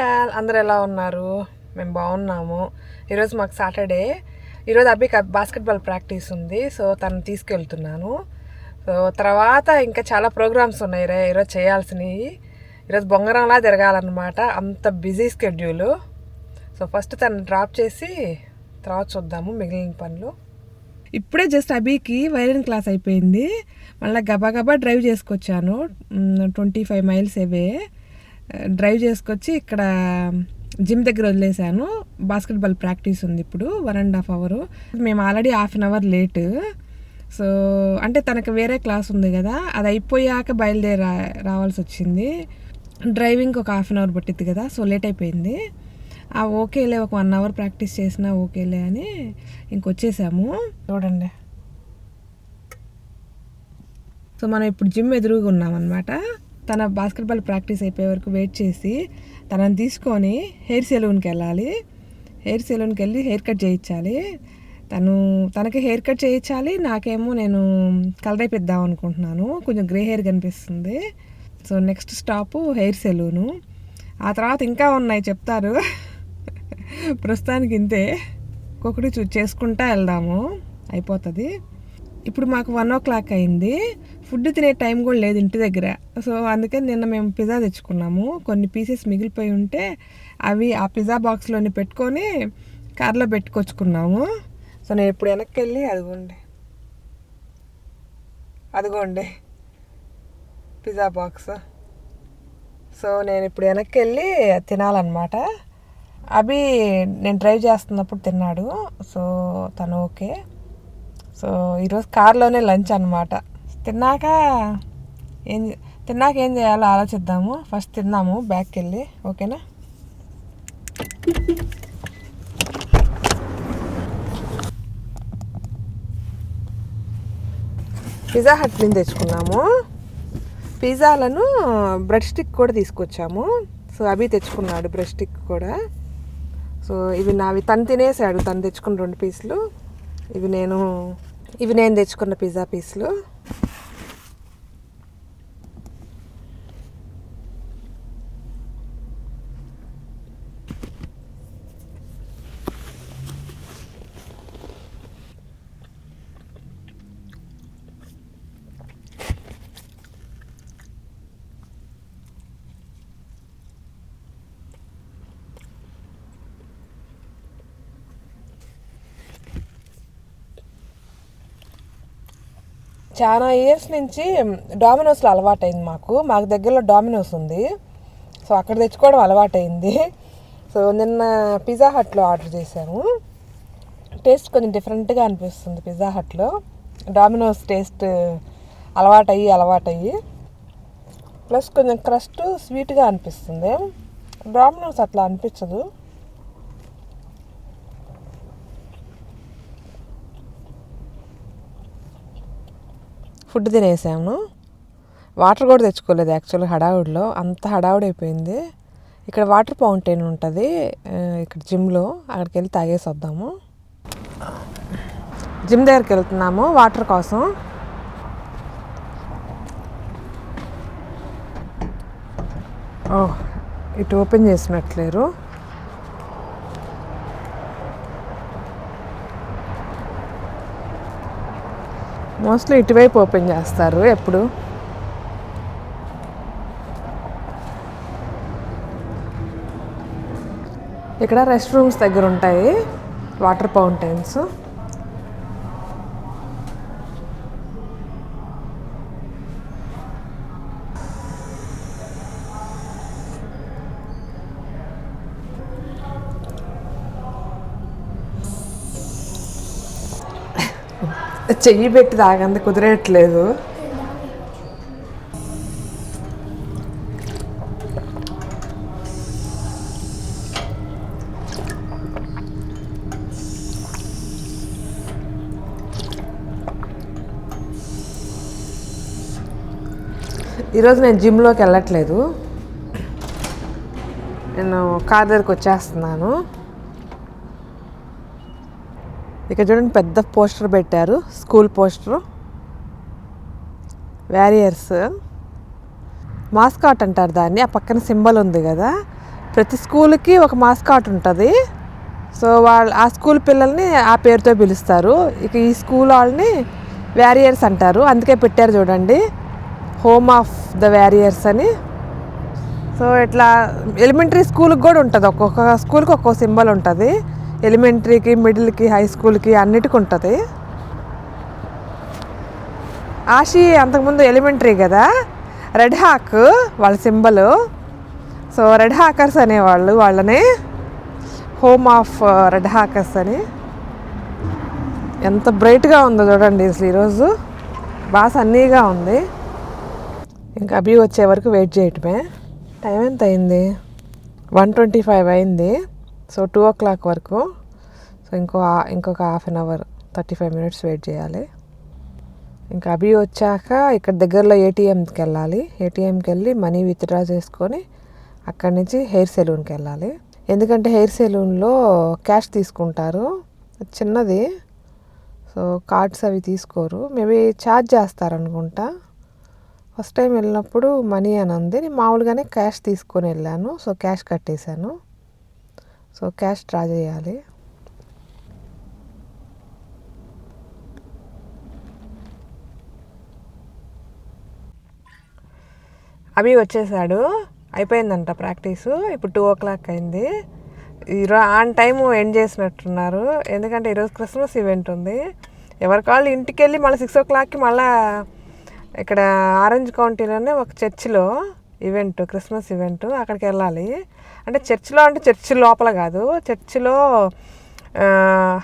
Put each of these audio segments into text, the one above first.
అందరు ఎలా ఉన్నారు? మేము బాగున్నాము. ఈరోజు మాకు సాటర్డే ఈరోజు అభికి బాస్కెట్బాల్ ప్రాక్టీస్ ఉంది. సో తను తీసుకెళ్తున్నాను. సో తర్వాత ఇంకా చాలా ప్రోగ్రామ్స్ ఉన్నాయి రే. ఈరోజు చేయాల్సినవి. ఈరోజు బొంగరంలా తిరగాలన్నమాట అంత బిజీ స్కెడ్యూలు సో ఫస్ట్ తను డ్రాప్ చేసి తర్వాత చూద్దాము మిగిలిన పనులు. ఇప్పుడే జస్ట్ అభికి వైలిన్ క్లాస్ అయిపోయింది. మళ్ళీ గబా గబా drive చేసుకొచ్చాను. Twenty five miles away drive చేసుకొచ్చి ఇక్కడ జిమ్ దగ్గర వదిలేశాను. బాస్కెట్బాల్ ప్రాక్టీస్ ఉంది ఇప్పుడు వన్ అండ్ హాఫ్ అవర్. మేము already half an hour late. So అంటే తనకు వేరే క్లాస్ ఉంది కదా అది అయిపోయాక బయలుదేరి రా- రావాల్సి వచ్చింది. డ్రైవింగ్ ఒక హాఫ్ అన్ అవర్ పట్టిద్ది కదా సో లేట్ అయిపోయింది. ఆ ఓకేలే ఒక వన్ అవర్ ప్రాక్టీస్ చేసినా ఓకేలే అని ఇంకొచ్చేసాము. చూడండి. సో మనం ఇప్పుడు జిమ్ ఎదురుగా ఉన్నామన్నమాట. తన బాస్కెట్బాల్ ప్రాక్టీస్ అయిపోయే వరకు వెయిట్ చేసి తనని తీసుకొని హెయిర్ సెలూన్కి వెళ్ళాలి. హెయిర్ సెలూన్కి వెళ్ళి హెయిర్ కట్ చేయించాలి. తను తనకి హెయిర్ కట్ చేయించాలి నాకేమో నేను కలర్ అయిపోద్దాం అనుకుంటున్నాను. కొంచెం గ్రే హెయిర్ కనిపిస్తుంది. So next stop hair salon ఆ తర్వాత ఇంకా ఉన్నాయి చెప్తారు. ప్రస్తుతానికి ఇంతే. ఒక్కొక్కటి చూ చేసుకుంటా వెళ్దాము. అయిపోతుంది. ఇప్పుడు మాకు వన్ ఓ క్లాక్ అయింది. ఫుడ్ తినే టైం కూడా లేదు ఇంటి దగ్గర. సో అందుకని నిన్న మేము పిజ్జా తెచ్చుకున్నాము. కొన్ని పీసెస్ మిగిలిపోయి ఉంటే అవి ఆ పిజ్జా బాక్స్లోని పెట్టుకొని కార్లో పెట్టుకొచ్చుకున్నాము. సో నేను ఇప్పుడు వెనక్కి వెళ్ళి అదిగోండి. అదిగోండి. Pizza box. సో నేను ఇప్పుడు వెనక్కి వెళ్ళి తినాలన్నమాట. అవి నేను డ్రైవ్ చేస్తున్నప్పుడు తిన్నాడు. సో తను ఓకే. సో ఈరోజు కార్లోనే లంచ్ అనమాట తిన్నాక ఏం తిన్నాక ఏం చేయాలో ఆలోచిద్దాము. ఫస్ట్ తిన్నాము బ్యాక్కి వెళ్ళి ఓకేనా? పిజ్జా హట్ నుంచి తెచ్చుకున్నాము. పిజ్జాలను బ్రెడ్ స్టిక్ కూడా తీసుకొచ్చాము. సో అవి తెచ్చుకున్నాడు బ్రెడ్ స్టిక్ కూడా. సో ఇవి నావి తను తినేసాడు. తను తెచ్చుకున్న రెండు పీసులు. ఇవి నేను ఇవి నేను తెచ్చుకున్న పిజ్జా పీసులు. చాలా ఇయర్స్ నుంచి డామినోస్లో అలవాటైంది మాకు. మాకు దగ్గరలో డామినోస్ ఉంది. సో అక్కడ తెచ్చుకోవడం అలవాటైంది. సో నిన్న పిజ్జా హట్లో ఆర్డర్ చేశాము. టేస్ట్ కొంచెం డిఫరెంట్గా అనిపిస్తుంది పిజ్జా హట్లో డామినోస్ టేస్ట్ అలవాటయ్యి అలవాటయ్యి. ప్లస్ కొంచెం క్రస్ట్ స్వీట్గా అనిపిస్తుంది. డామినోస్ అట్లా అనిపించదు. ఫుడ్ తినేసాము. వాటర్ కూడా తెచ్చుకోలేదు యాక్చువల్గా హడావుడిలో. అంత హడావుడి అయిపోయింది ఇక్కడ వాటర్ ఫౌంటైన్ ఉంటుంది ఇక్కడ జిమ్లో. అక్కడికి వెళ్ళి తాగేసి వద్దాము జిమ్ దగ్గరికి వెళ్తున్నాము వాటర్ కోసం. ఓ ఇటు ఓపెన్ చేసినట్లేరు. మోస్ట్లీ ఇటువైపు ఓపెన్ చేస్తారు. ఎప్పుడు? ఇక్కడ రెస్ట్ రూమ్స్ దగ్గర ఉంటాయి. Water fountains. చెయ్యి పెట్టి తాగంత కుదిరేయట్లేదు ఈరోజు నేను జిమ్లోకి వెళ్ళట్లేదు. నేను కార్ దగ్గరికి వచ్చేస్తున్నాను. ఇక్కడ చూడండి పెద్ద పోస్టర్ పెట్టారు. School poster. వ్యారియర్స్ మాస్కాట్ అంటారు దాన్ని. ఆ పక్కన సింబల్ ఉంది కదా. ప్రతి స్కూల్కి ఒక మాస్కాట్ ఉంటుంది. సో వాళ్ళు ఆ స్కూల్ పిల్లల్ని ఆ పేరుతో పిలుస్తారు. ఇక ఈ స్కూల్ వాళ్ళని వ్యారియర్స్ అంటారు. అందుకే పెట్టారు చూడండి. హోమ్ ఆఫ్ ద వ్యారియర్స్ అని. సో ఇట్లా ఎలిమెంటరీ స్కూల్కి కూడా ఉంటుంది. ఒక్కొక్క స్కూల్కి ఒక్కొక్క సింబల్ ఉంటుంది. ఎలిమెంటరీకి మిడిల్కి హై స్కూల్కి అన్నిటికి ఉంటుంది. ఆషి అంతకుముందు ఎలిమెంటరీ కదా? రెడ్ హాక్ వాళ్ళ సింబల్. సో రెడ్ హాకర్స్ అనేవాళ్ళు వాళ్ళని. హోమ్ ఆఫ్ రెడ్ హాకర్స్ అని. ఎంత బ్రైట్గా ఉందో చూడండి అసలు ఈరోజు బాగా సన్నీగా ఉంది. ఇంకా అభి వచ్చే వరకు వెయిట్ చేయటమే. టైం ఎంత అయింది? వన్ ట్వంటీ ఫైవ్ అయింది. సో టూ ఓ క్లాక్ వరకు. సో ఇంకో ఇంకొక half an hour thirty five minutes wait చేయాలి. ఇంకా అభి వచ్చాక ఇక్కడ దగ్గరలో ఏటీఎంకి వెళ్ళాలి. ఏటీఎంకి వెళ్ళి మనీ విత్డ్రా చేసుకొని అక్కడి నుంచి హెయిర్ సెలూన్కి వెళ్ళాలి. ఎందుకంటే హెయిర్ సెలూన్లో క్యాష్ తీసుకుంటారు. చిన్నది. సో కార్డ్స్ అవి తీసుకోరు. మేబీ ఛార్జ్ చేస్తారనుకుంటా. ఫస్ట్ టైం వెళ్ళినప్పుడు మనీ అని ఉంది నేను మామూలుగానే క్యాష్ తీసుకొని వెళ్ళాను. సో క్యాష్ కట్టేశాను. సో క్యాష్ డ్రా చేయాలి. అవి వచ్చేసాడు. అయిపోయిందంట ప్రాక్టీసు. ఇప్పుడు టూ ఓ క్లాక్ అయింది. ఈరోజు ఆన్ టైం ఎండ్ చేసినట్టున్నారు. ఎందుకంటే ఈరోజు క్రిస్మస్ ఈవెంట్ ఉంది. ఎవరికి వాళ్ళు ఇంటికి వెళ్ళి మళ్ళీ సిక్స్ ఓ క్లాక్కి మళ్ళీ ఇక్కడ ఆరెంజ్ కౌంటీలోనే ఒక చర్చిలో ఈవెంట్ క్రిస్మస్ ఈవెంట్ అక్కడికి వెళ్ళాలి. అంటే చర్చిలో అంటే చర్చి లోపల కాదు. చర్చిలో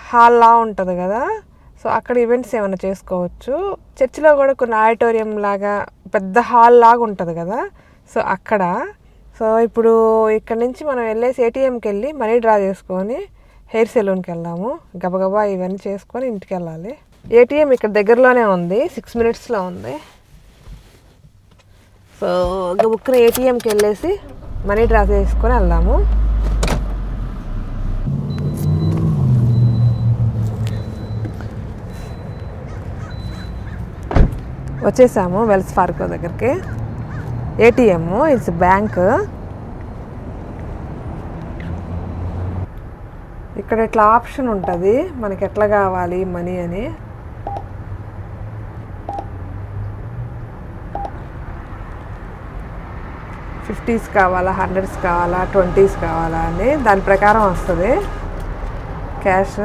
హాల్లా ఉంటుంది కదా. సో అక్కడ ఈవెంట్స్ ఏమైనా చేసుకోవచ్చు. చర్చిలో కూడా కొన్ని ఆడిటోరియం లాగా పెద్ద హాల్ లాగా ఉంటుంది కదా. సో అక్కడ. సో ఇప్పుడు ఇక్కడ నుంచి మనం వెళ్ళేసి ఏటీఎంకి వెళ్ళి మనీ డ్రా చేసుకొని హెయిర్ సెలూన్కి వెళ్దాము. గబగబా ఇవన్నీ చేసుకొని ఇంటికి వెళ్ళాలి. ఏటీఎం ఇక్కడ దగ్గరలోనే ఉంది. సిక్స్ మినిట్స్లో ఉంది. సో బుక్ని ఏటీఎంకి వెళ్ళేసి మనీ డ్రా చేసుకొని వెళ్దాము. వచ్చేసాము వెల్స్ ఫార్కో దగ్గరికి. ATM it's bank. ఇక్కడ ఇట్లా ఆప్షన్ ఉంటుంది మనకి ఎట్లా కావాలి మనీ అని. ఫిఫ్టీస్ కావాలా హండ్రెడ్స్ కావాలా ట్వంటీస్ కావాలా అని దాని ప్రకారం వస్తుంది. క్యాష్.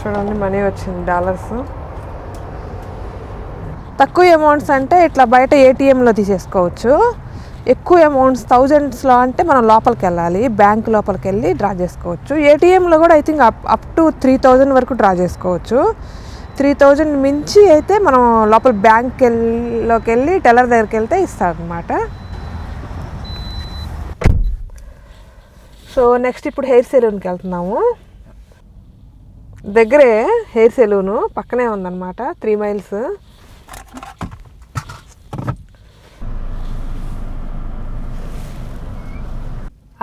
చూడండి మనీ వచ్చింది డాలర్స్. తక్కువ అమౌంట్స్ అంటే ఇట్లా బయట ఏటీఎంలో తీసేసుకోవచ్చు. ఎక్కువ అమౌంట్స్ థౌజండ్స్లో అంటే మనం లోపలికి వెళ్ళాలి బ్యాంక్ లోపలికి వెళ్ళి డ్రా చేసుకోవచ్చు. ఏటీఎంలో కూడా I think up up to three thousand వరకు డ్రా చేసుకోవచ్చు. త్రీ థౌజండ్ మించి అయితే మనం లోపల బ్యాంక్లోకి వెళ్ళి టెలర్ దగ్గరికి వెళ్తే ఇస్తారనమాట సో నెక్స్ట్ ఇప్పుడు హెయిర్ సెలూన్కి వెళ్తున్నాము. దగ్గరే హెయిర్ సెలూను పక్కనే ఉందన్నమాట త్రీ మైల్స్.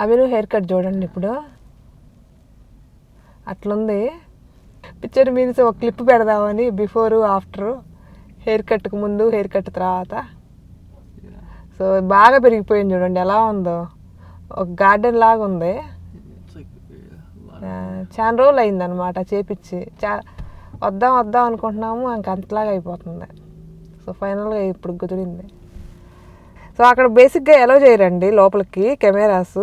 అవి హెయిర్ కట్ చూడండి ఇప్పుడు. అట్లుంది. పిక్చర్ మీద ఒక క్లిప్ పెడదామని బిఫోర్ ఆఫ్టర్ హెయిర్ కట్కు ముందు హెయిర్ కట్ తర్వాత. సో బాగా పెరిగిపోయింది చూడండి ఎలా ఉందో. ఒక గార్డెన్ లాగా ఉంది. చాలా రోజులు అయిందనమాట చేపించి చా వద్దాం వద్దాం అనుకుంటున్నాము ఇంక అంతలాగా అయిపోతుంది. సో ఫైనల్గా ఇప్పుడు కుదిరింది. సో అక్కడ బేసిక్గా ఎలా చేయరండి లోపలికి కెమెరాస్.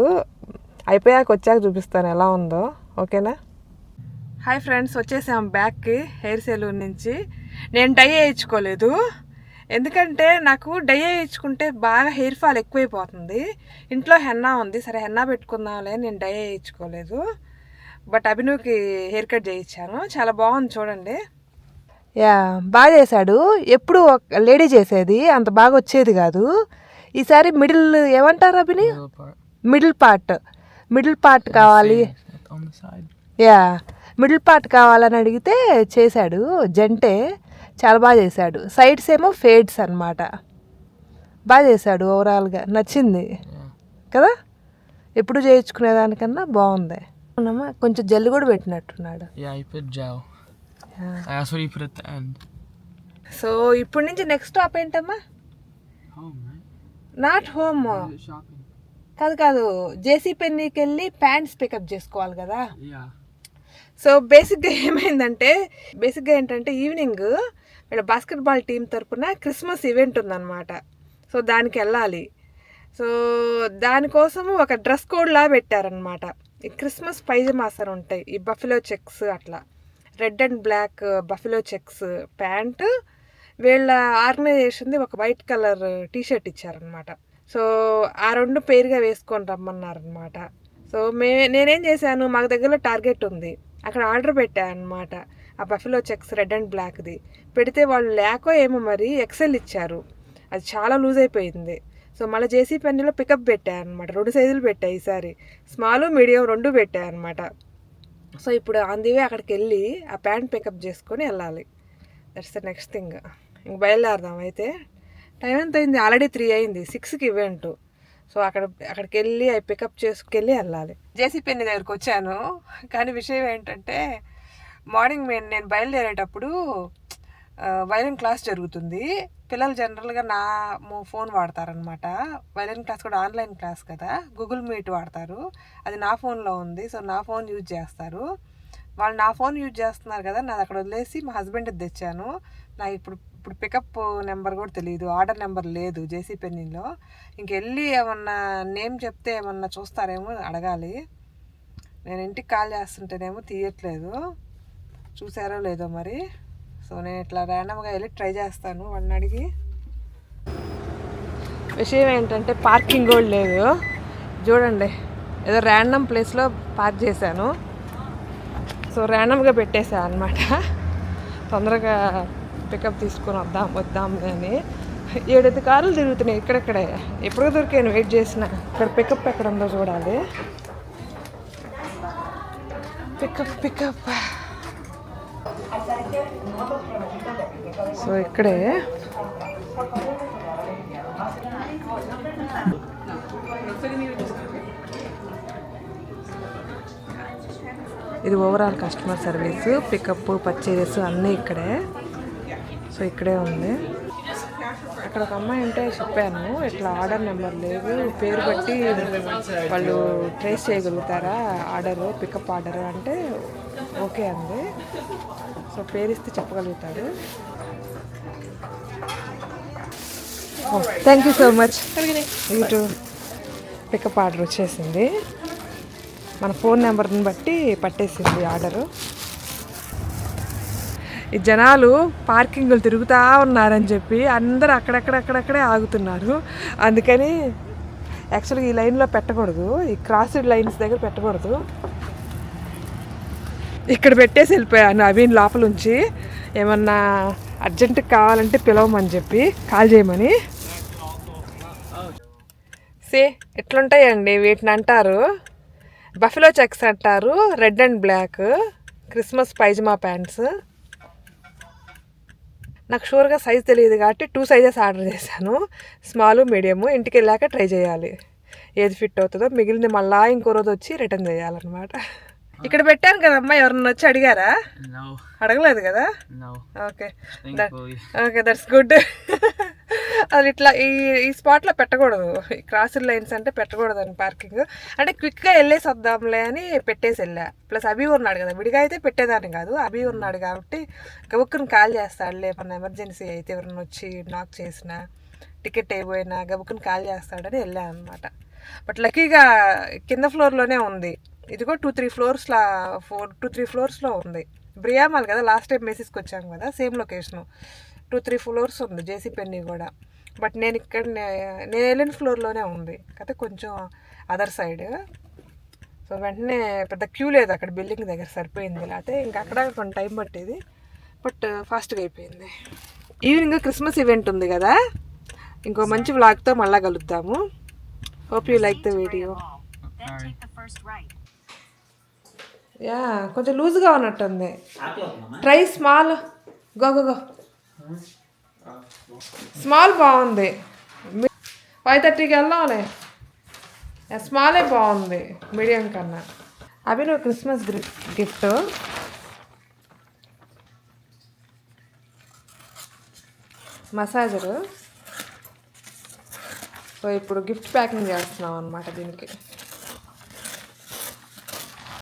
అయిపోయాక వచ్చాక చూపిస్తాను ఎలా ఉందో. ఓకేనా హాయ్ ఫ్రెండ్స్ వచ్చేసాం బ్యాక్కి హెయిర్ సెలూన్ నుంచి. నేను డై వేయించుకోలేదు. ఎందుకంటే నాకు డై వేయించుకుంటే బాగా హెయిర్ ఫాల్ ఎక్కువైపోతుంది. ఇంట్లో హెన్నా ఉంది సరే హెన్నా పెట్టుకుందాంలే నేను డై వేయించుకోలేదు. బట్ అభినవ్కి హెయిర్ కట్ చేయించాను. చాలా బాగుంది చూడండి. యా బాగా చేశాడు. ఎప్పుడు ఒక లేడీ చేసేది అంత బాగా వచ్చేది కాదు. ఈసారి మిడిల్ ఏమంటారు అభిని. మిడిల్ పార్ట్ మిడిల్ పార్ట్ కావాలి. యా మిడిల్ పార్ట్ కావాలని అడిగితే చేశాడు. జంటే చాలా బాగా చేశాడు. సైడ్స్ ఏమో ఫేడ్స్ అన్నమాట. బాగా చేశాడు ఓవరాల్గా. నచ్చింది. కదా? ఎప్పుడు చేయించుకునేదానికన్నా బాగుంది. అవునమ్మా కొంచెం జల్లు కూడా పెట్టినట్టున్నాడు. సో ఇప్పటి నుంచి నెక్స్ట్ స్టాప్ ఏంటమ్మా? Not home? కాదు కాదు. జేసీ పెన్నీకి వెళ్ళి ప్యాంట్స్ పికప్ చేసుకోవాలి కదా. సో బేసిక్గా ఏమైందంటే బేసిక్గా ఏంటంటే ఈవినింగ్ ఇక్కడ బాస్కెట్బాల్ టీం తరపున క్రిస్మస్ ఈవెంట్ ఉందన్నమాట. సో దానికి వెళ్ళాలి. సో దానికోసం ఒక డ్రెస్ కోడ్లా పెట్టారనమాట ఈ క్రిస్మస్ పైజమాస్ అని ఉంటాయి. ఈ బఫిలో చెక్స్ అట్లా. Red and black buffalo checks pant. వీళ్ళ ఆర్గనైజేషన్ది ఒక వైట్ కలర్ టీషర్ట్ ఇచ్చారనమాట సో ఆ రెండు పేరుగా వేసుకొని రమ్మన్నారనమాట సో మే నేనేం చేశాను మాకు దగ్గరలో టార్గెట్ ఉంది. అక్కడ ఆర్డర్ పెట్టాను అనమాట ఆ బఫిలో చెక్స్ రెడ్ అండ్ బ్లాక్ది. పెడితే వాళ్ళు లేకో ఏమో మరి ఎక్సెల్ ఇచ్చారు. అది చాలా లూజ్ అయిపోయింది. సో మళ్ళీ జేసీ పెన్నీలో పికప్ పెట్టాను అనమాట రెండు సైజులు పెట్టా ఈసారి. స్మాల్ మీడియం రెండు పెట్టా అనమాట సో ఇప్పుడు అందివే అక్కడికి వెళ్ళి ఆ ప్యాంట్ పికప్ చేసుకొని వెళ్ళాలి. దట్స్ ద నెక్స్ట్ థింగ్ ఇంక బయలుదేరదాం అయితే. టైం ఎంత అయింది? ఆల్రెడీ త్రీ అయింది. సిక్స్కి ఈవెంట్. సో అక్కడ అక్కడికి వెళ్ళి అవి పికప్ చేసుకెళ్ళి వెళ్ళాలి. జేసీ దగ్గరికి వచ్చాను. కానీ విషయం ఏంటంటే మార్నింగ్ నేను నేను బయలుదేరేటప్పుడు వైలిన్ క్లాస్ జరుగుతుంది. పిల్లలు జనరల్గా నా ఫోన్ వాడతారనమాట వైలిన్ క్లాస్ కూడా ఆన్లైన్ క్లాస్ కదా. గూగుల్ మీట్ వాడతారు. అది నా ఫోన్లో ఉంది. సో నా ఫోన్ యూజ్ చేస్తారు. వాళ్ళు నా ఫోన్ యూజ్ చేస్తున్నారు కదా. నాది అక్కడ వదిలేసి మా హస్బెండ్ తెచ్చాను. నాకు ఇప్పుడు ఇప్పుడు పికప్ నెంబర్ కూడా తెలియదు ఆర్డర్ నెంబర్ లేదు జేసీ పెన్నీలో ఇంకెళ్ళి ఏమన్నా నేమ్ చెప్తే ఏమన్నా చూస్తారేమో అడగాలి. నేను ఇంటికి కాల్ చేస్తుంటేనేమో తీయట్లేదు. చూసారో లేదో మరి. సో నేను ఇట్లా ర్యాండమ్గా వెళ్ళి ట్రై చేస్తాను వాళ్ళని అడిగి. విషయం ఏంటంటే పార్కింగ్ కూడా లేదు. చూడండి ఏదో ర్యాండమ్ ప్లేస్లో పార్క్ చేశాను. సో ర్యాండమ్గా పెట్టేశాను అనమాట తొందరగా పికప్ తీసుకొని వద్దాం వద్దాం అని. ఏడైదు కార్లు తిరుగుతున్నాయి ఇక్కడెక్కడే. ఎప్పుడు దొరికాను వెయిట్ చేసిన. ఇక్కడ పికప్ ఎక్కడ ఉందో చూడాలి. పికప్ పికప్ సో ఇక్కడే. ఇది overall customer service pickup purchases అన్నీ ఇక్కడే. సో ఇక్కడే ఉంది. అక్కడ ఒక అమ్మాయి ఉంటే చెప్పాను ఇట్లా ఆర్డర్ నెంబర్ లేదు పేరు బట్టి వాళ్ళు ట్రేస్ చేయగలుగుతారా? ఆర్డర్ పికప్ ఆర్డర్ అంటే ఓకే అంది. సో పేరు ఇస్తే చెప్పగలుగుతాడు. థ్యాంక్ యూ సో మచ్ ఇటు పికప్ ఆర్డర్ వచ్చేసింది. మన ఫోన్ నెంబర్ని బట్టి పట్టేసింది ఆర్డరు ఈ జనాలు పార్కింగ్లు తిరుగుతూ ఉన్నారని చెప్పి అందరూ అక్కడక్కడక్కడక్కడే ఆగుతున్నారు. అందుకని యాక్చువల్గా ఈ లైన్లో పెట్టకూడదు. ఈ క్రాస్డ్ లైన్స్ దగ్గర పెట్టకూడదు. ఇక్కడ పెట్టేసి వెళ్ళిపోయాను నవీన్ లోపల ఉంచి ఏమన్నా అర్జెంటుగా కావాలంటే పిలవమని చెప్పి కాల్ చేయమని. సే ఎట్లుంటాయండి వీటిని అంటారు? బఫెలో చెక్స్ అంటారు red and black Christmas pyjama pants. నాకు షూర్గా సైజ్ తెలియదు కాబట్టి టూ సైజెస్ ఆర్డర్ చేశాను. స్మాల్ మీడియము ఇంటికి వెళ్ళాక ట్రై చేయాలి. ఏది ఫిట్ అవుతుందో మిగిలింది మళ్ళా ఇంకో రోజు వచ్చి రిటర్న్ చేయాలన్నమాట. ఇక్కడ పెట్టాను కదమ్మా ఎవరన్నా వచ్చి అడిగారా. అడగలేదు కదా. ఓకే. Okay that's good. అది ఇట్లా ఈ ఈ స్పాట్లో పెట్టకూడదు. ఈ లైన్స్ అంటే పెట్టకూడదు అని పార్కింగ్ అంటే క్విక్గా వెళ్ళేసి వద్దాంలే అని పెట్టేసి వెళ్ళా. ప్లస్ అభి ఉన్నాడు కదా విడిగా అయితే పెట్టేదాన్ని కాదు. అభి ఉన్నాడు కాబట్టి గబుక్కుని కాల్ చేస్తాడులే ఏమన్నా ఎమర్జెన్సీ అయితే ఎవరైనా వచ్చి నాక్ చేసినా టికెట్ అయిపోయినా గబుక్కుని కాల్ చేస్తాడని వెళ్ళాను అనమాట బట్ లక్కీగా కింద ఫ్లోర్లోనే ఉంది. ఇదిగో టూ త్రీ ఫ్లోర్స్లా ఫోర్ టూ త్రీ ఫ్లోర్స్లో ఉంది. బ్రియామాల్ కదా లాస్ట్ టైం మెసేజ్కి వచ్చాము కదా same location two three floors ఉంది జేసీ పెన్ని కూడా. బట్ నేను ఇక్కడ నేను వెళ్ళిన ఫ్లోర్లోనే ఉంది. అయితే కొంచెం అదర్ సైడ్ సో వెంటనే పెద్ద క్యూ లేదు అక్కడ బిల్డింగ్ దగ్గర సరిపోయింది. లేకపోతే ఇంకా అక్కడ కొంచెం టైం పట్టేది. బట్ ఫాస్ట్గా అయిపోయింది. ఈవినింగ్ క్రిస్మస్ ఈవెంట్ ఉంది కదా? ఇంకో మంచి వ్లాగ్తో మళ్ళా కలుద్దాము. Hope you like the video. Yeah కొంచెం లూజ్గా ఉన్నట్టుంది. Try small go go go small బాగుంది. ఫైవ్ థర్టీకి వెళ్దాంలే స్మాలే బాగుంది మీడియం కన్నా. అవి నువ్వు క్రిస్మస్ గిఫ్ట్. మసాజరు. సో ఇప్పుడు గిఫ్ట్ ప్యాకింగ్ చేస్తున్నాం అనమాట దీనికి.